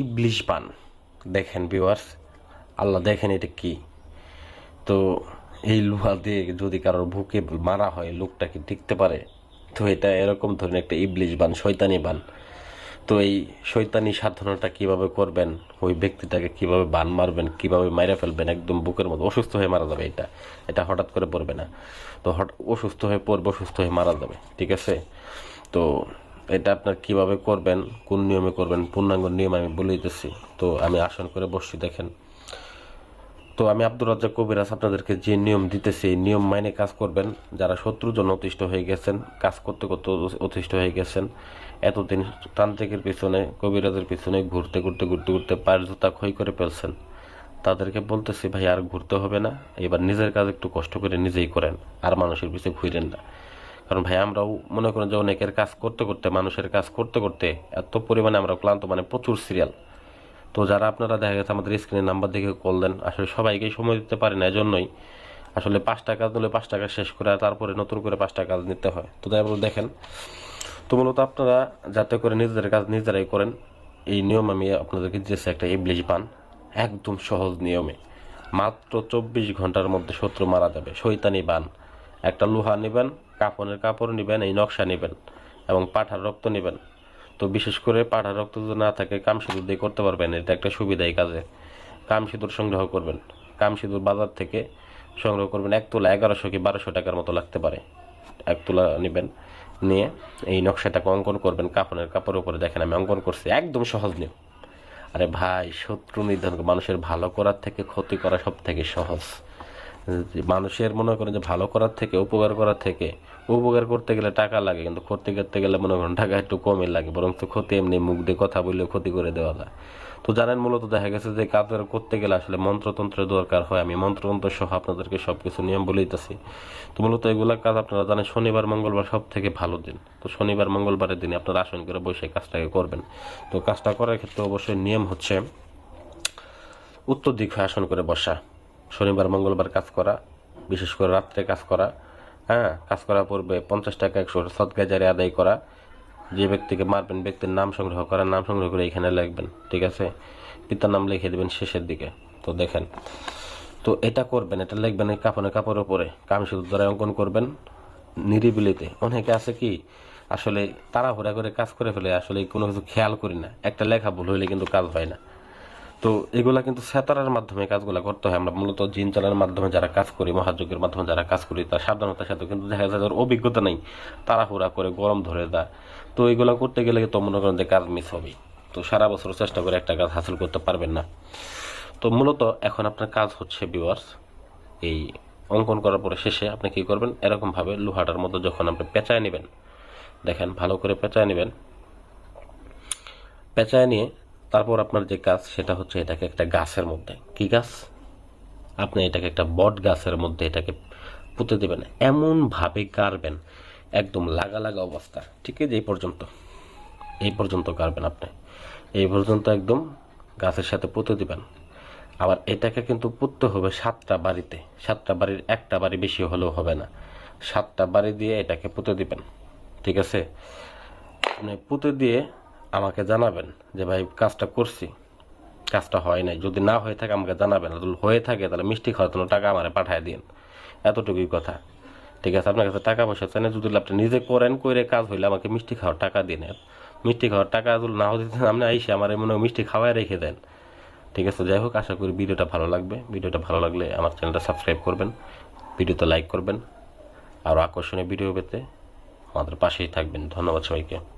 ইবলিশ পান। দেখেন ভিউয়ার্স আল্লাহ দেখেন এটা কি। তো এই লোহা দিয়ে যদি কারোর বুকে মারা হয় লোকটা কি টিকতে পারে, তো এটা এরকম ধরনের একটা ইবলিশ বান, শয়তানি বান। তো এই শৈতানি সাধনাটা কীভাবে করবেন, ওই ব্যক্তিটাকে কীভাবে বান মারবেন, কীভাবে মাইরা ফেলবেন, একদম বুকের মতো অসুস্থ হয়ে মারা যাবে এটা। এটা হঠাৎ করে পড়বে না। তো হঠাৎ অসুস্থ হয়ে পড়বে, অসুস্থ হয়ে মারা যাবে, ঠিক আছে? তো এটা আপনার কীভাবে করবেন, কোন নিয়মে করবেন, পূর্ণাঙ্গ নিয়ম আমি বলে দিতেছি। তো আমি আসন করে বসছি, দেখেন। তো আমি আব্দুর রাজ্জাক কবিরাজ আপনাদেরকে যে নিয়ম দিতেছি নিয়ম মাইনে কাজ করবেন। যারা শত্রুর জন্য অতিষ্ঠ হয়ে গেছেন, কাজ করতে করতে অতিষ্ঠ হয়ে গেছেন, এতদিন তান্ত্রিকের পিছনে, কবিরাজের পিছনে ঘুরতে ঘুরতে ঘুরতে ঘুরতে পায়ের জুতা ক্ষয় করে ফেলছেন। তাদেরকে বলতেছি, ভাই, আর ঘুরতে হবে না। এবার নিজের কাজ একটু কষ্ট করে নিজেই করেন, আর মানুষের পিছিয়ে ঘুরেন না। কারণ ভাই, আমরাও মনে করেন যে অনেকের কাজ করতে করতে, মানুষের কাজ করতে করতে এত পরিমাণে আমরা ক্লান্ত মানে প্রচুর সিরিয়াল তো যারা আপনারা দেখা গেছে আমাদের স্ক্রিনের নাম্বার দেখে কল দেন, আসলে সবাইকে সময় দিতে পারি না, এজন্যই। আসলে পাঁচটা কাজ নিলে পাঁচ টাকা শেষ করে তারপরে নতুন করে পাঁচটা কাজ নিতে হয়। তো তারপর দেখেন। তো মূলত আপনারা যাতে করে নিজেদের কাজ নিজেরাই করেন, এই নিয়ম আমি আপনাদেরকে দিয়েছি একটা ইবলিশ পান একদম সহজ নিয়মে। মাত্র চব্বিশ ঘণ্টার মধ্যে শত্রু মারা যাবে শৈতানি বান। একটা লোহা নেবেন কাপড়ের কাপড় নেবেন, এই নকশা নেবেন এবং পাঠার রক্ত নেবেন। তো বিশেষ করে পাঠার রক্ত যদি না থাকে, কাম সিঁদুর দিয়ে করতে পারবেন, এটা একটা সুবিধা এই কাজে। কাম সিঁদুর সংগ্রহ করবেন। কাম সিঁদুর বাজার থেকে সংগ্রহ করবেন, এক তোলা এগারোশো কি বারোশো টাকার মতো লাগতে পারে। এক তোলা নেবেন, নিয়ে এই নকশাটাকে অঙ্কন করবেন কাপড়ের কাপড়ের উপরে দেখেন আমি অঙ্কন করছি, একদম সহজ নিয়ম। আরে ভাই, শত্রু নির্ধারণ মানুষের ভালো করার থেকে ক্ষতি করা সব থেকে সহজ। মানুষের মনে করেন যে ভালো করার থেকে, উপকার করার থেকে, উপকার করতে গেলে টাকা লাগে, কিন্তু ক্ষতি করতে গেলে মনে করেন টাকা একটু কমই লাগে বরং তো ক্ষতি এমনি মুখ দিয়ে কথা বললে ক্ষতি করে দেওয়া যায়। তো জানেন, মূলত দেখা গেছে যে কাজ করতে গেলে আসলে মন্ত্রতন্ত্রের দরকার হয়। আমি মন্ত্রতন্ত্র সহ আপনাদেরকে সব কিছু নিয়ম বলে দিতেছি তো মূলত এগুলা কাজ আপনারা জানেন, শনিবার, মঙ্গলবার সব থেকে ভালো দিন। তো শনিবার, মঙ্গলবারের দিনে আপনারা আসন করে বসে কাজটাকে করবেন। তো কাজটা করার ক্ষেত্রে অবশ্যই নিয়ম হচ্ছে উত্তর দিক হয়ে আসন করে বসা। শনিবার, মঙ্গলবার কাজ করা, বিশেষ করে রাত্রে কাজ করা হ্যাঁ কাজ করার পূর্বে পঞ্চাশ টাকা একশো সৎগাজারে আদায় করা, যে ব্যক্তিকে মারবেন, ব্যক্তির নাম সংগ্রহ করা, নাম সংগ্রহ করে এখানে লিখবেন, ঠিক আছে? পিতার নাম লিখে দেবেন শেষের দিকে, তো দেখেন। তো এটা করবেন, এটা লিখবেন এই কাপড়ে, কাপড়ের উপরে কামিশুদ্ধ দ্বারা অঙ্কন করবেন নিরিবিলিতে। অনেকে আছে কি, আসলে তাড়াহুড়া করে কাজ করে ফেলে, আসলে কোনো কিছু খেয়াল করি না। একটা লেখা ভুল হইলে কিন্তু কাজ হয় না। তো এগুলা কিন্তু সেতারার মাধ্যমে কাজগুলো করতে হয়। আমরা মূলত জিন চালার মাধ্যমে যারা কাজ করি মহাযোগের মাধ্যমে যারা কাজ করি, তার সাবধানতার সাথে কিন্তু দেখা যায় যাদের অভিজ্ঞতা নেই। তাড়াহুড়া করে, গরম ধরে দেয়। তো এগুলো করতে গেলে তো মনে করেন যে কাজ মিস হবে তো সারা বছর চেষ্টা করে একটা কাজ হাসিল করতে পারবেন না। তো মূলত এখন আপনার কাজ হচ্ছে বিওয়ার্স এই অঙ্কন করার পরে শেষে আপনি কি করবেন? এরকমভাবে লোহাটার মধ্যে যখন আপনি পেঁচায় নেবেন, দেখেন ভালো করে পেঁচায় নেবেন। পেঁচায় নিয়ে তারপর আপনার যে গাছ, সেটা হচ্ছে এটাকে একটা গাছের মধ্যে। কি গাছ? আপনি এটাকে একটা বট গাছের মধ্যে এটাকে পুঁতে দেবেন। এমনভাবে গাড়বেন একদম লাগা লাগা অবস্থা। ঠিক আছে এই পর্যন্ত। এই পর্যন্ত গাড়বেন আপনি। এই পর্যন্ত একদম গাছের সাথে পুঁতে দিবেন। আবার এটাকে কিন্তু পুঁততে হবে সাতটা বাড়িতে। সাতটা বাড়ির একটা বাড়ি বেশি হলেও হবে না। সাতটা বাড়ি দিয়ে এটাকে পুঁতে দিবেন। ঠিক আছে? পুঁতে দিয়ে আমাকে জানাবেন যে ভাই কাজটা করছি। কাজটা হয় নাই। যদি না হয়ে থাকে আমাকে জানাবেন। যদি হয়ে থাকে তাহলে মিষ্টি খাওয়ার জন্য টাকা আমারে পাঠায় দিন। এতটুকুই কথা। ঠিক আছে আপনার কাছে টাকা পয়সা চাই না। যদি আপনি নিজে করেন করে কাজ হইলে আমাকে মিষ্টি খাওয়ার টাকা দিন। মিষ্টি খাওয়ার টাকা যদি না হতে দেন, আপনি আইসে আমার মনে হয় মিষ্টি খাওয়াই রেখে দেন। ঠিক আছে যাই হোক আশা করি ভিডিওটা ভালো লাগবে। ভিডিওটা ভালো লাগলে আমার চ্যানেলটা সাবস্ক্রাইব করবেন ভিডিওতে লাইক করবেন। আরও আকর্ষণীয় ভিডিও পেতে আমাদের পাশেই থাকবেন। ধন্যবাদ সবাইকে।